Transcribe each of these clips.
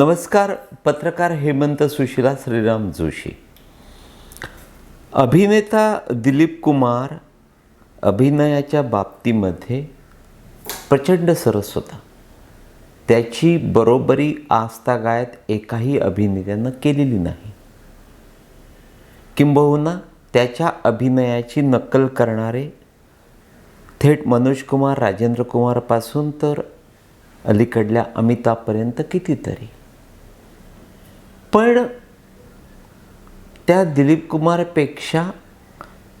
नमस्कार पत्रकार हेमंत सुशिला श्रीराम जोशी. अभिनेता दिलीप कुमार अभिनयाच्या बाबतीमध्ये प्रचंड सरस होता. त्याची बरोबरी आजतागायत एकाही अभिनेत्यानं केलेली नाही. किंबहुना त्याच्या अभिनयाची नक्कल करणारे थेट मनोज कुमार राजेंद्र कुमारपासून तर अलीकडल्या अमिताभपर्यंत कितीतरी. पण त्या दिलीप कुमारपेक्षा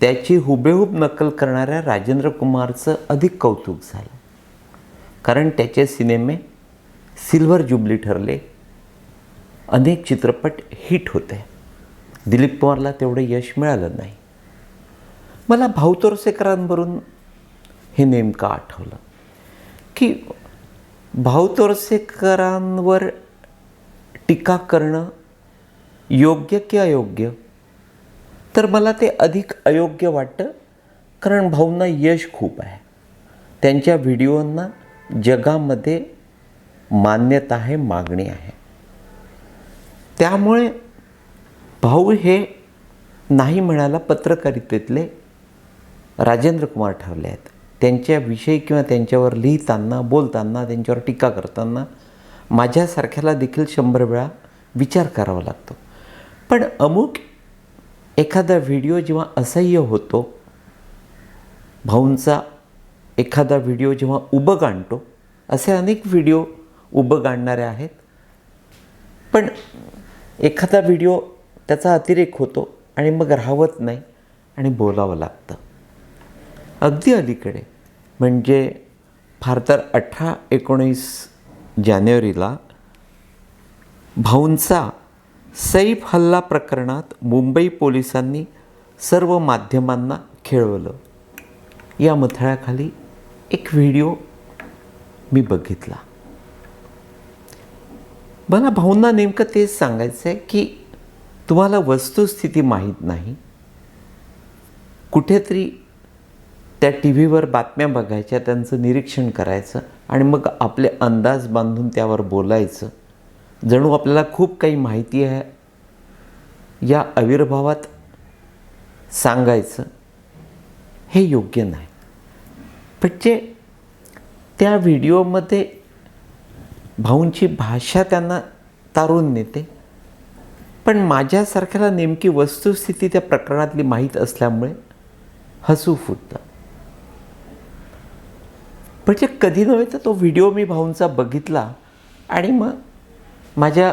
त्याची हुबेहूब नक्कल करणाऱ्या राजेंद्र कुमारचं अधिक कौतुक झालं. कारण त्याचे सिनेमे सिल्वर जुबली ठरले. अनेक चित्रपट हिट होते. दिलीप कुमारला तेवढं यश मिळालं नाही. मला भाऊ तोरसेकरांवरून हे नेमकं आठवलं की भाऊ तोरसेकरांवर टीका करणं योग्य की अयोग्य? तर मला ते अधिक अयोग्य वाटतं कारण भाऊंना यश खूप आहे. त्यांच्या व्हिडिओंना जगामध्ये मान्यता आहे मागणी आहे. त्यामुळे भाऊ हे नाही म्हणायला पत्रकारितेतले राजेंद्र कुमार ठरले आहेत. त्यांच्याविषयी किंवा त्यांच्यावर लिहिताना बोलताना त्यांच्यावर टीका करताना माझ्यासारख्याला देखील शंभर वेळा विचार करावा लागतो. पण अमुक एखादा व्हिडिओ जेव्हा असह्य होतो भाऊंचा एखादा व्हिडिओ जेव्हा उबग आणतो असे अनेक व्हिडिओ उबग आणणारे आहेत. पण एखादा व्हिडिओ त्याचा अतिरेक होतो आणि मग राहवत नाही आणि बोलावं लागतं. अगदी अलीकडे म्हणजे फार तर अठरा एकोणीस जानेवारीला भाऊंचा सैफ हल्ला प्रकरणात मुंबई पोलिसांनी सर्व माध्यमांना खेळवलं. या मथळ्याखाली एक व्हिडिओ मी बघितला. मला भाऊंना नेमकं तेच सांगायचं आहे की तुम्हाला वस्तुस्थिती माहीत नाही. कुठेतरी त्या टी व्हीवर बातम्या बघायच्या त्यांचं निरीक्षण करायचं आणि मग आपले अंदाज बांधून त्यावर बोलायचं. जणू आपल्याला खूप काही माहिती आहे. या आविर्भावात सांगायचं हे योग्य नाही. पण जे त्या व्हिडिओमध्ये भाऊंची भाषा त्यांना तारून नेते. पण माझ्यासारख्याला नेमकी वस्तुस्थिती त्या प्रकरणातली माहीत असल्यामुळे हसू फुटतं. म्हणजे कधी नव्हे तर तो व्हिडिओ मी भाऊंचा बघितला आणि मग माझ्या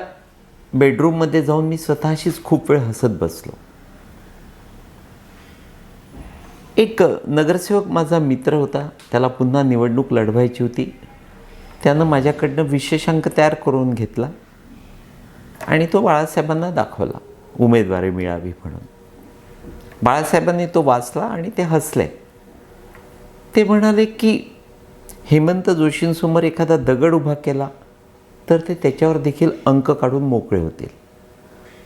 बेडरूममध्ये जाऊन मी स्वतःशीच खूप वेळ हसत बसलो. एक नगरसेवक माझा मित्र होता. त्याला पुन्हा निवडणूक लढवायची होती. त्यानं माझ्याकडनं विशेषांक तयार करून घेतला आणि तो बाळासाहेबांना दाखवला उमेदवारी मिळावी म्हणून. बाळासाहेबांनी तो वाचला आणि ते हसले. ते म्हणाले की हेमंत जोशींसमोर एखादा दगड उभा केला तर ते त्याच्यावर देखील अंक काढून मोकळे होतील.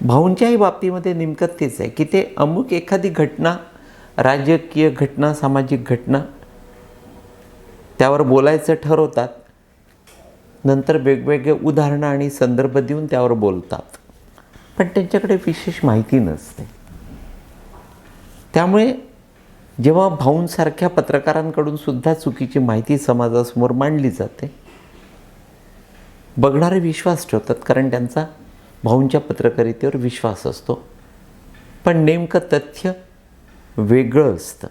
भाऊंच्याही बाबतीमध्ये नेमकं तेच आहे की ते अमुक एखादी घटना राजकीय घटना सामाजिक घटना त्यावर बोलायचं ठरवतात. नंतर वेगवेगळे उदाहरणं आणि संदर्भ देऊन त्यावर बोलतात. पण त्यांच्याकडे विशेष माहिती नसते. त्यामुळे जेव्हा भाऊंसारख्या पत्रकारांकडून सुद्धा चुकीची माहिती समाजासमोर मांडली जाते बघणारे विश्वास ठेवतात कारण त्यांचा भाऊंच्या पत्रकारितेवर विश्वास असतो. पण नेमकं तथ्य वेगळं असतं.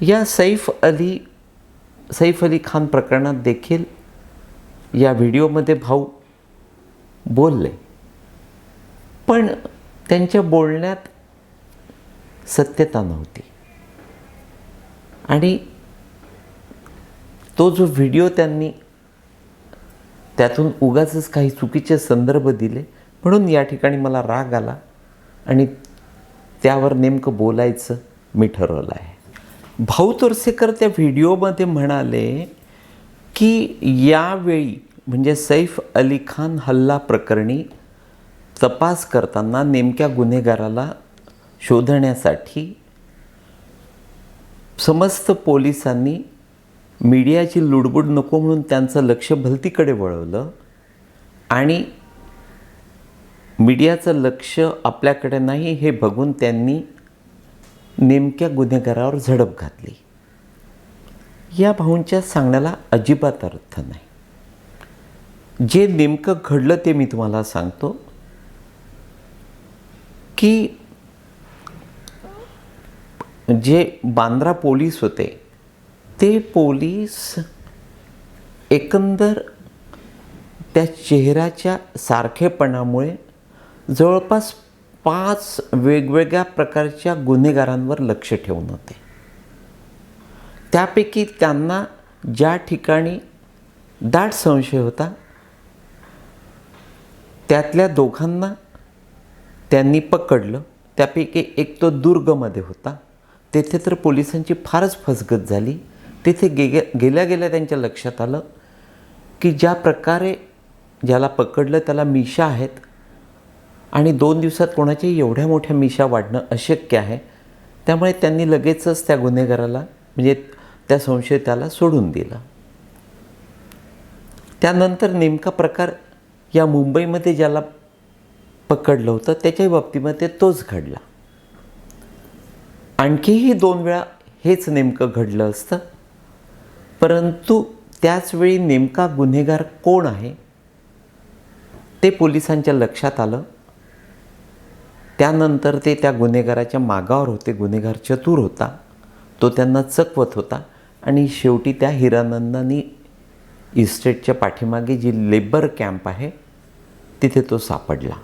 या सैफ अली सैफ अली खान प्रकरणात देखील या व्हिडिओमध्ये भाऊ बोलले. पण त्यांच्या बोलण्यात सत्यता नव्हती. आणि तो जो व्हिडिओ त्यांनी त्यातून उगाचच काही चुकीचे संदर्भ दिले. म्हणून या ठिकाणी मला राग आला आणि त्यावर नेमकं बोलायचं मी ठरवलं आहे. भाऊ तोरसेकर त्या व्हिडिओमध्ये म्हणाले की यावेळी म्हणजे सैफ अली खान हल्ला प्रकरणी तपास करताना नेमक्या गुन्हेगाराला शोधण्यासाठी समस्त पोलिसांनी मीडियाची लुडबुड नको म्हणून त्यांचं लक्ष भलतीकडे वळवलं आणि मीडियाचं लक्ष आपल्याकडे नाही हे बघून त्यांनी नेमक्या गुन्हेगारावर झडप घातली. या भाऊंच्या सांगण्याला अजिबात अर्थ नाही. जे नेमकं घडलं ते मी तुम्हाला सांगतो की जे बांद्रा पोलीस होते ते पोलीस एकंदर त्या चेहऱ्याच्या सारखेपणामुळे जवळपास पाच वेगवेगळ्या प्रकारच्या गुन्हेगारांवर लक्ष ठेवून होते. त्यापैकी त्यांना ज्या ठिकाणी दाट संशय होता त्यातल्या दोघांना त्यांनी पकडलं. त्यापैकी एक तो दुर्गमध्ये होता. तेथे तर पोलिसांची फारच फसगत झाली. तिथे गे गेल्या गेल्या त्यांच्या लक्षात आलं की ज्या प्रकारे ज्याला पकडलं त्याला मिशा आहेत आणि दोन दिवसात कोणाच्याही एवढ्या मोठ्या मिशा वाढणं अशक्य आहे त्यामुळे त्यांनी लगेचच त्या गुन्हेगाराला म्हणजे त्या संशयिताला सोडून दिलं. त्यानंतर नेमका प्रकार या मुंबईमध्ये ज्याला पकडलं होतं त्याच्याही बाबतीमध्ये तोच घडला. आणखीही दोन वेळा हेच नेमकं घडलं असतं. परंतु त्याचवेळी नेमका गुन्हेगार कोण आहे ते पोलिसांच्या लक्षात आलं. त्यानंतर ते त्या गुन्हेगाराच्या मागावर होते. गुन्हेगार चतुर होता. तो त्यांना चकवत होता. आणि शेवटी त्या हिरानंदानी इस्टेटच्या पाठीमागे जी लेबर कॅम्प आहे तिथे तो सापडला.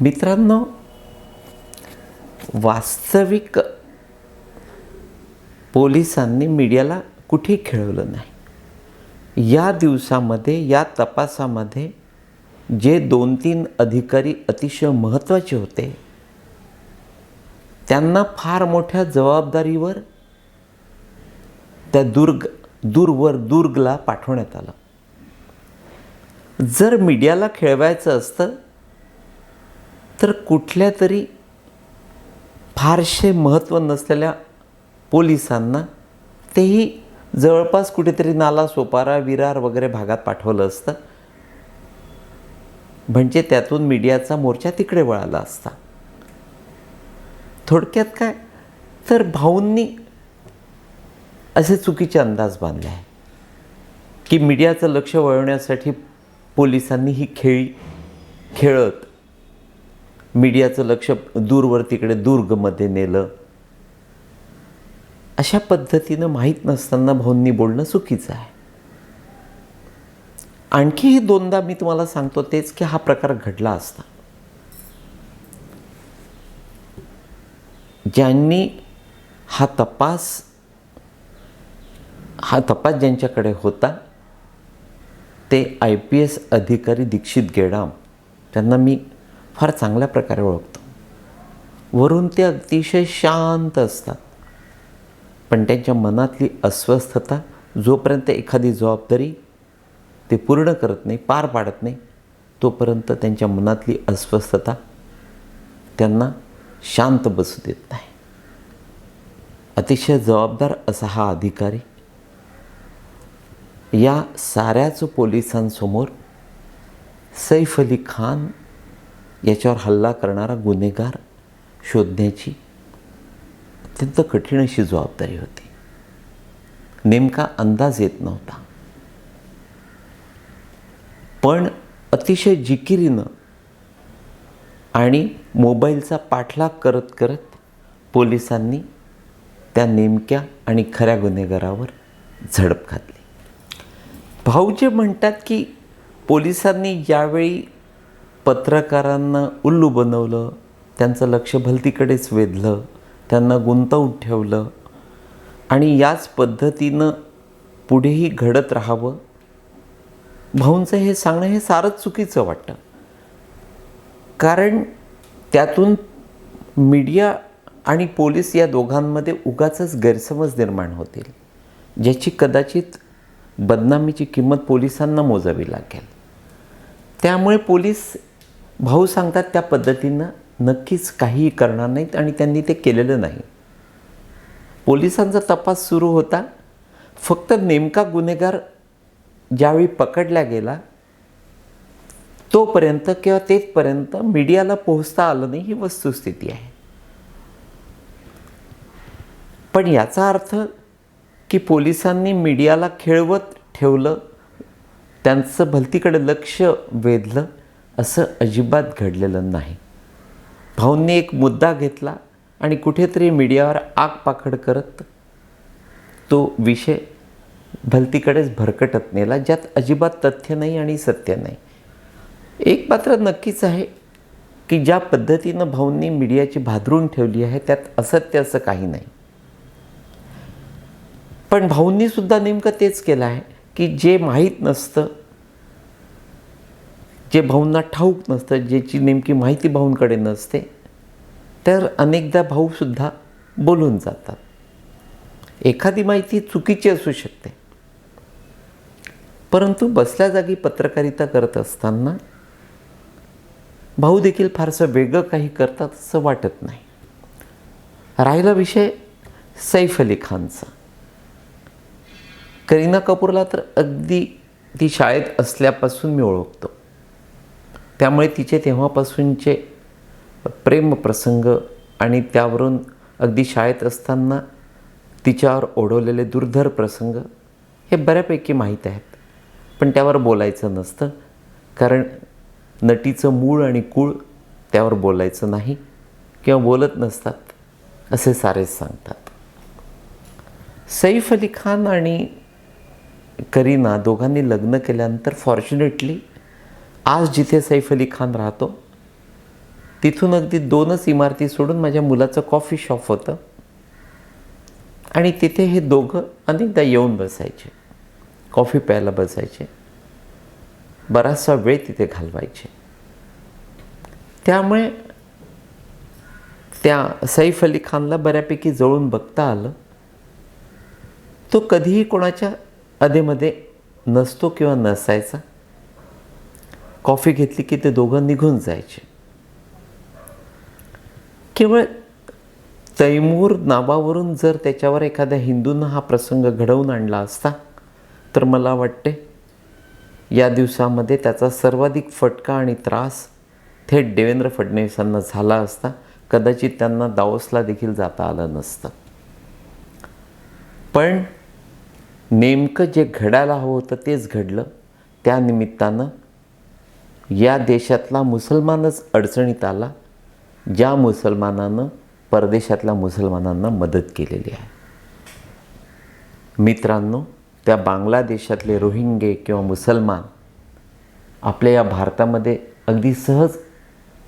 मित्रांनो वास्तविक पोलिसांनी मीडियाला कुठे खेळवलं नाही. या दिवसामध्ये या तपासामध्ये जे दोन तीन अधिकारी अतिशय महत्त्वाचे होते त्यांना फार मोठ्या जबाबदारीवर त्या दुर्ग दूरवर दुर्गला पाठवण्यात आलं. जर मीडियाला खेळवायचं असतं तर कुठल्या तरी फारसे महत्त्व नसलेल्या पोलिसांना तेही जवळपास कुठेतरी नाला सोपारा विरार वगैरे भागात पाठवलं असतं. म्हणजे त्यातून मीडियाचा मोर्चा तिकडे वळाला असता. थोडक्यात काय? तर भाऊंनी असे चुकीचे अंदाज बांधले आहे की मीडियाचं लक्ष वळवण्यासाठी पोलिसांनी ही खेळी खेळत मीडियाचं लक्ष दूरवर तिकडे दुर्गमध्ये नेलं. अशा पद्धतीनं माहीत नसताना भाऊंनी बोलणं चुकीचं आहे. आणखीही दोनदा मी तुम्हाला सांगतो तेच की हा प्रकार घडला असता. ज्यांनी हा तपास हा तपास ज्यांच्याकडे होता ते आय पी एस अधिकारी दीक्षित गेडाम त्यांना मी फार चांगल्या प्रकारे ओळखतो. वरून ते अतिशय शांत असतात. पण त्यांच्या मनातली अस्वस्थता जोपर्यंत एखादी जबाबदारी ते पूर्ण करत नाही पार पाडत नाही तोपर्यंत त्यांच्या मनातली अस्वस्थता त्यांना शांत बसू देत नाही. अतिशय जबाबदार असा हा अधिकारी या साऱ्याच पोलिसांसमोर सैफ अली खान याच्यावर हल्ला करणारा गुन्हेगार शोधण्याची अत्यंत कठीण अशी जबाबदारी होती. नेमका अंदाज येत नव्हता. पण अतिशय जिकिरीनं आणि मोबाईलचा पाठलाग करत करत पोलिसांनी त्या नेमक्या आणि खऱ्या गुन्हेगारावर झडप घातली. भाऊ जे म्हणतात की पोलिसांनी ज्यावेळी पत्रकारांना उल्लू बनवलं त्यांचं लक्ष भलतीकडेच वेधलं त्यांना गुंतवून ठेवलं. आणि याच पद्धतीनं पुढेही घडत राहावं. भाऊंचं हे सांगणं हे सारंच चुकीचं वाटतं. कारण त्यातून मीडिया आणि पोलीस या दोघांमध्ये उगाचच गैरसमज निर्माण होतील ज्याची कदाचित बदनामीची किंमत पोलिसांना मोजावी लागेल. त्यामुळे पोलीस भाऊ सांगतात त्या पद्धतीनं नक्कीच काहीही करणार नाहीत आणि त्यांनी ते केलेलं नाही. पोलिसांचा तपास सुरू होता. फक्त नेमका गुन्हेगार ज्यावेळी पकडला गेला तोपर्यंत किंवा तेथपर्यंत मीडियाला पोहोचता आलं नाही ही वस्तुस्थिती आहे. पण याचा अर्थ की पोलिसांनी मीडियाला खेळवत ठेवलं त्यांचं भलतीकडे लक्ष वेधलं असं अजिबात घडलेलं नाही. भाऊंनी एक मुद्दा घेतला आणि कुठेतरी मीडियावर आग पाखड करत तो विषय भलतीकडेच भरकटत नेला ज्यात अजिबात तथ्य नाही आणि सत्य नाही. एक मात्र नक्कीच आहे की ज्या पद्धतीनं भाऊंनी मीडियाची भादरून ठेवली आहे त्यात असत्य असं काही नाही. पण भाऊंनीसुद्धा नेमकं तेच केलं आहे की जे माहीत नसतं जे भाऊंना ठाऊक नसतं ज्याची नेमकी माहिती भाऊंकडे नसते तर अनेकदा भाऊसुद्धा बोलून जातात. एखादी माहिती चुकीची असू शकते. परंतु बसल्या जागी पत्रकारिता करत असताना भाऊ देखील फारसं वेगळं काही करतात असं वाटत नाही. राहिला विषय सैफ अली खानचा. करीना कपूरला तर अगदी ती शाळेत असल्यापासून मी ओळखतो. त्यामुळे तिचे तेव्हापासूनचे प्रेमप्रसंग आणि त्यावरून अगदी शाळेत असताना तिच्यावर ओढवलेले दुर्धर प्रसंग हे बऱ्यापैकी माहीत आहेत. पण त्यावर बोलायचं नसतं कारण नटीचं मूळ आणि कुळ त्यावर बोलायचं नाही किंवा बोलत नसतात असे सारेच सांगतात. सैफ अली खान आणि करीना दोघांनी लग्न केल्यानंतर फॉर्च्युनेटली आज जिथे सैफ अली खान राहतो तिथून अगदी दोनच इमारती सोडून माझ्या मुलाचं कॉफी शॉप होतं. आणि तिथे हे दोघं अनेकदा येऊन बसायचे कॉफी प्यायला बसायचे बराचसा वेळ तिथे घालवायचे. त्यामुळे त्या सैफ अली खानला बऱ्यापैकी जवळून बघता आलं. तो कधीही कोणाच्या अधेमध्ये नसतो किंवा नसायचा. कॉफी घेतली की ते दोघं निघून जायचे. केवळ तैमूर नावावरून जर त्याच्यावर एखाद्या हिंदूनं हा प्रसंग घडवून आणला असता तर मला वाटते या दिवसामध्ये त्याचा सर्वाधिक फटका आणि त्रास थेट देवेंद्र फडणवीसांना झाला असता कदाचित त्यांना दावोसला देखील जाता आलं नसतं. पण नेमकं जे घडायला हवं होतं तेच घडलं. त्या निमित्तानं या देशातला मुसलमानच अडचणीत आला ज्या मुसलमानानं परदेशातल्या मुसलमानांना मदत केलेली आहे. मित्रांनो त्या बांगलादेशातले रोहिंगे किंवा मुसलमान आपल्या या भारतामध्ये अगदी सहज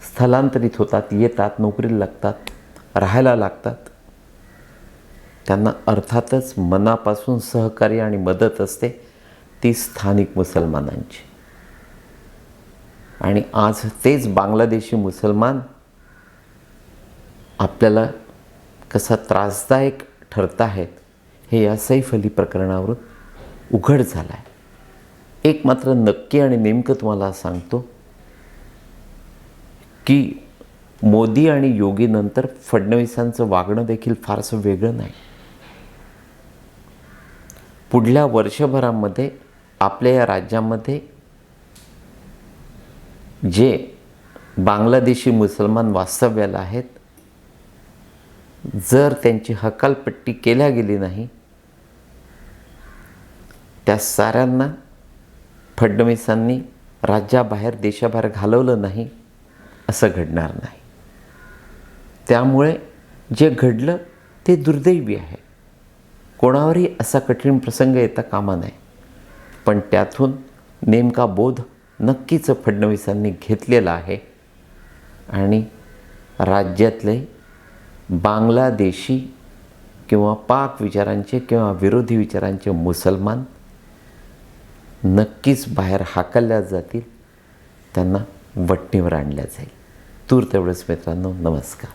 स्थलांतरित होतात येतात नोकरीला लागतात राहायला लागतात. त्यांना अर्थातच मनापासून सहकार्य आणि मदत असते ती स्थानिक मुसलमानांची. आणि आज तेच बांगलादेशी मुसलमान आपल्याला कसा त्रासदायक ठरत आहेत हे या सैफ अली प्रकरणावरून उघड झालं आहे एक मात्र नक्की आणि नेमकं तुम्हाला सांगतो की मोदी आणि योगीनंतर फडणवीसांचं वागणं देखील फारसं वेगळं नाही. पुढल्या वर्षभरामध्ये आपल्या या राज्यामध्ये जे बांगलादेशी मुसलमान वास्तव्याला आहेत जर त्यांची हकालपट्टी केल्या गेली नाही त्या साऱ्यांना फडणवीसांनी राज्याबाहेर देशाबाहेर घालवलं नाही असं घडणार नाही. त्यामुळे जे घडलं ते दुर्दैवी आहे. कोणावरही असा कठीण प्रसंग येता कामा नये. पण त्यातून नेमका बोध नक्कीच फडणवीसांनी घेतलेला आहे. आणि राज्यातले बांगलादेशी किंवा पाक विचारांचे किंवा विरोधी विचारांचे मुसलमान नक्कीच बाहेर हाकलल्या जातील त्यांना वटणीवर आणल्या जाईल. तूर तेवढंच मित्रांनो नमस्कार.